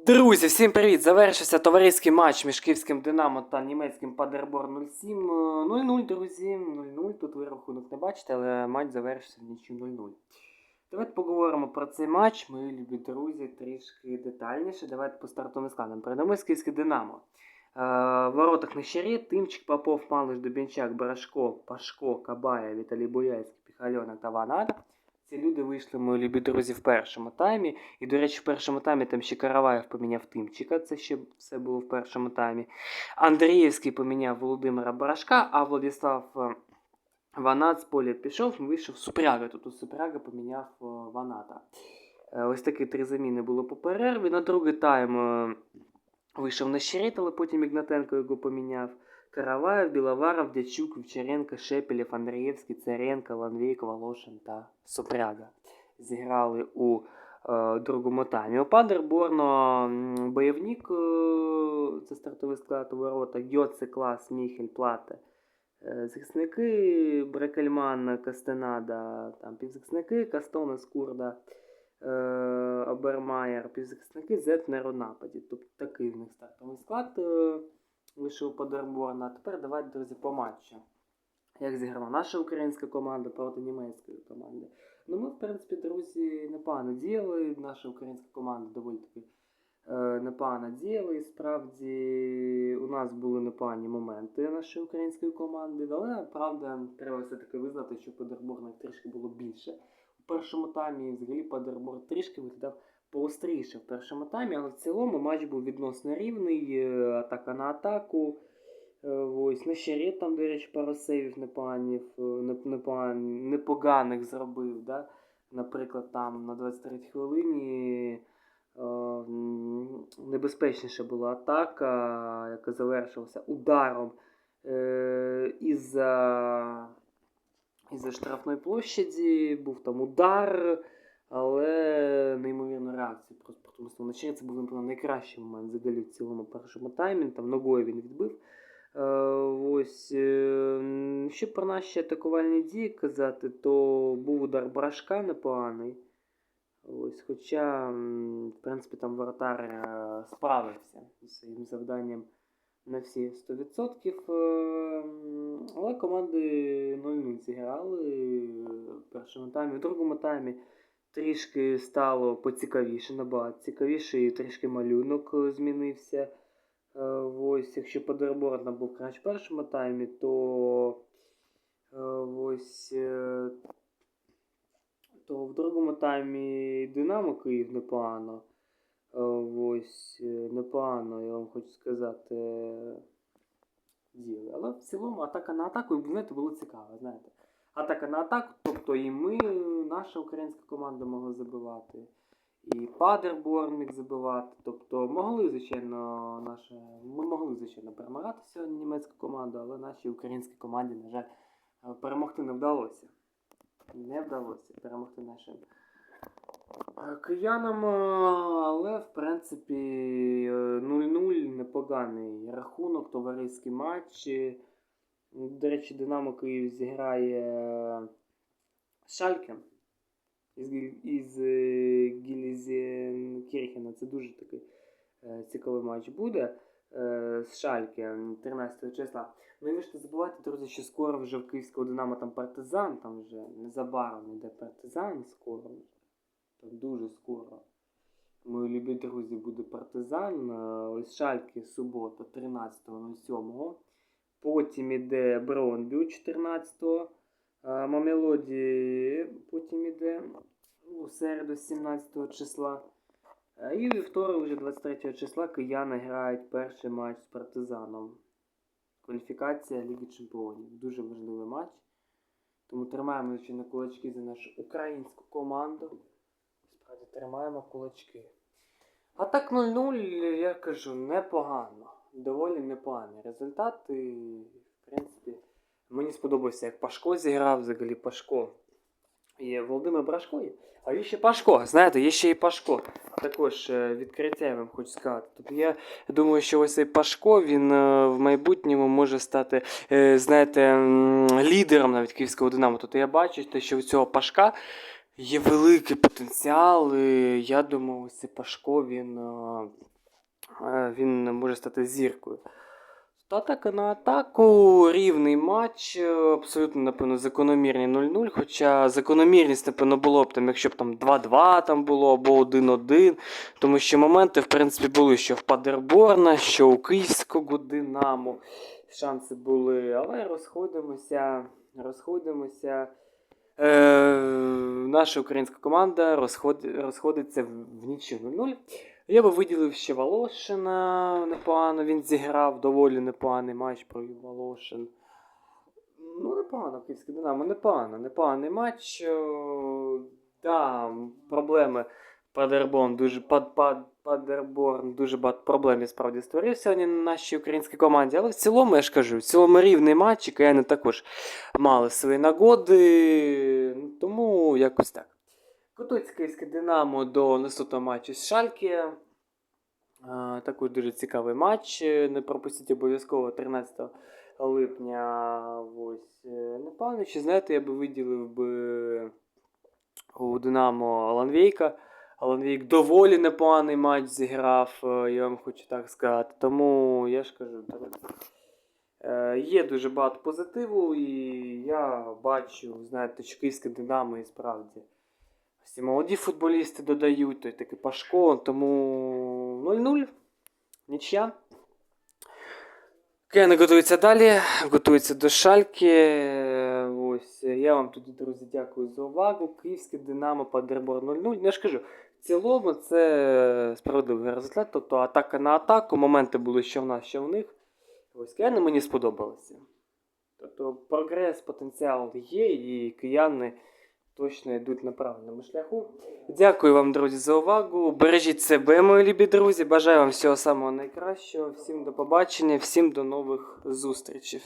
Друзі, всім привіт! Завершився товариський матч між київським Динамо та німецьким Падербор 07. Е, 0-0, друзі. 0-0. Тут ви рахунок не бачите, але матч завершився в нічю 0-0. Давайте поговоримо про цей матч, мої любі друзі, трішки детальніше. Давайте по стартовим складам. Передамо київське Динамо. Е, в воротах на щирі, Тимчик, Попов, Малиш, Дубінчак, Барашко, Пашко, Кабая, Віталій Бояльський, Піхальонок та Ванада. Ці люди вийшли, мої любі друзі, в першому таймі. І, до речі, в першому таймі там ще Караваєв поміняв Тимчика, це ще все було в першому таймі. Андрієвський поміняв Володимира Барашка, а Владислав е, Ванат з поля пішов, вийшов Супряга. Тут Супряга поміняв е, Ваната. Е, Ось такі три заміни було по перерві. На другий тайм вийшов на Щерет, але потім Ігнатенко його поміняв. Караваєв, Біловаров, Дячук, Вівчаренко, Шепелєв, Андрієвський, Царенко, Ланвейк, Волошин та Сопряга зіграли у е, другому таймі. У Падерборно бойовник, е, це стартовий склад у ворота, Гьоце, Клас, Міхель, Плате. Е, Захисники Брекельман, Кастенада, там півзахисники, Кастона, Скурда, е, Обермаєр, півзахисники, Зетнер у нападі. Тобто такий в них стартовий склад. е, вийшов Падерборна. А тепер давайте, друзі, по матчу. Як зіграла наша українська команда проти німецької команди. Ну, ми, в принципі, друзі, непогано діяли. Наша українська команда доволі таки е, непогано діяла. І справді у нас були непогані моменти нашої української команди. Але правда, треба все-таки визнати, що Падерборна трішки було більше. У першому таймі взагалі Падербор трішки виглядав поостріше в першому таймі, але в цілому матч був відносно рівний, е, атака на атаку. Е, Ось на щирі там, до речі, пару сейвів непоганів, е, непоганих зробив. Да? Наприклад, там на 23-й хвилині е, небезпечніша була атака, яка завершилася ударом е, із-за із-за штрафної площаді. Був там удар, але неймовірна реакція наче це був напевно найкращий момент взагалі в цілому першому таймі. Там ногою він відбив. Е, ось, е, м, що про наші атакувальні дії казати, то був удар Брашка непоганий. Ось, хоча, в принципі, там воротар е, справився зі своїм завданням на всі 100%. е, Але команди 0-0 зіграли в першому таймі. В другому таймі трішки стало поцікавіше, набагато цікавіше, і трішки малюнок е, змінився. Е, Ось, якщо Падерборн був краще в першому таймі, то е, ось, то в другому таймі Динамо Київ непогано. Ось, непогано, я вам хочу сказати, діяли. Але в цілому атака на атаку, і, знаєте, було цікаво, знаєте. Атака на атаку, тобто і ми, наша українська команда могла забивати, і Падерборн міг забивати. Тобто могли, звичайно, наша, ми могли, звичайно, перемагати сьогодні німецьку команду, але нашій українській команді, на жаль, е, перемогти не вдалося. Не вдалося перемогти нашим е, киянам, е, але в принципі е, 0-0 непоганий рахунок, товариський матч. Е, До речі, Динамо Київ зіграє з Шалькем із, із е, Гілізенкірхена. Це дуже такий е, цікавий матч буде е, з Шальке 13 числа. Ну і ви ж не забувайте, друзі, що скоро вже в Київського Динамо там партизан, там вже незабаром йде партизан скоро. Там дуже скоро. Мої любі друзі, буде партизан. Е, Ось Шальки субота 13.07. Потім іде Бронбю 14-го. Е, Мамелоді потім іде у середу 17 числа. І вівторок, вже 23 числа, кияни грають перший матч з партизаном. Кваліфікація Ліги Чемпіонів. Дуже важливий матч. Тому тримаємо звичайно кулачки за нашу українську команду. Справді тримаємо кулачки. А так 0-0, я кажу, непогано. Доволі непоганий результат. І, в принципі, мені сподобався, як Пашко зіграв, взагалі Пашко. Є Володимир Брашко є. А є ще Пашко, знаєте, є ще і Пашко. Також е, відкриття я вам хочу сказати. Тобто я думаю, що ось цей Пашко він е, в майбутньому може стати, е, знаєте, лідером навіть київського Динамо. Тобто я бачу, що у цього Пашка є великий потенціал. І я думаю, ось цей Пашко він, він може стати зіркою. Та атака на атаку, рівний матч, е, абсолютно, напевно, закономірний 0-0. Хоча закономірність, напевно, було б там, якщо б там 2-2 там було або 1-1. Тому що моменти, в принципі, були, що в Падерборна, що у Київського Динамо. Шанси були, але розходимося, розходимося. Е, наша українська команда розход, розходиться в, нічю 0-0. Я би виділив ще Волошина непогано. Він зіграв доволі непоганий матч про Волошин. Ну, непогано, Київське Динамо, непогано, непоганий матч. О, да, проблеми. Падерборн дуже пад, пад, Падерборн дуже багато проблем і справді створив сьогодні на нашій українській команді. Але в цілому, я ж кажу, в цілому рівний матч, і кияни також мали свої нагоди. Тому якось так. Готується київське Динамо до наступного матчу з Шальки. Е, Також дуже цікавий матч. Е, Не пропустіть обов'язково 13 липня. Ось. Е, Напевно, чи знаєте, я би виділив би у Динамо Аланвейка. Аланвейк доволі непоганий матч зіграв, я вам хочу так сказати. Тому я ж кажу, є дуже багато позитиву, і я бачу, знаєте, що київське Динамо і справді. Всі молоді футболісти додають, той такий Пашко, тому 0-0. Нічия. Кияни готуються далі, готуються до шальки. Ось, я вам тоді, друзі, дякую за увагу. Київське Динамо Падербор 0-0. Ну, я ж кажу, в цілому це справедливий результат. Тобто атака на атаку, моменти були що в нас, що в них. Ось кияни мені сподобалися. Тобто прогрес, потенціал є, і кияни точно йдуть на правильному шляху. Дякую вам, друзі, за увагу. Бережіть себе, мої любі друзі. Бажаю вам всього самого найкращого. Всім до побачення, всім до нових зустрічей.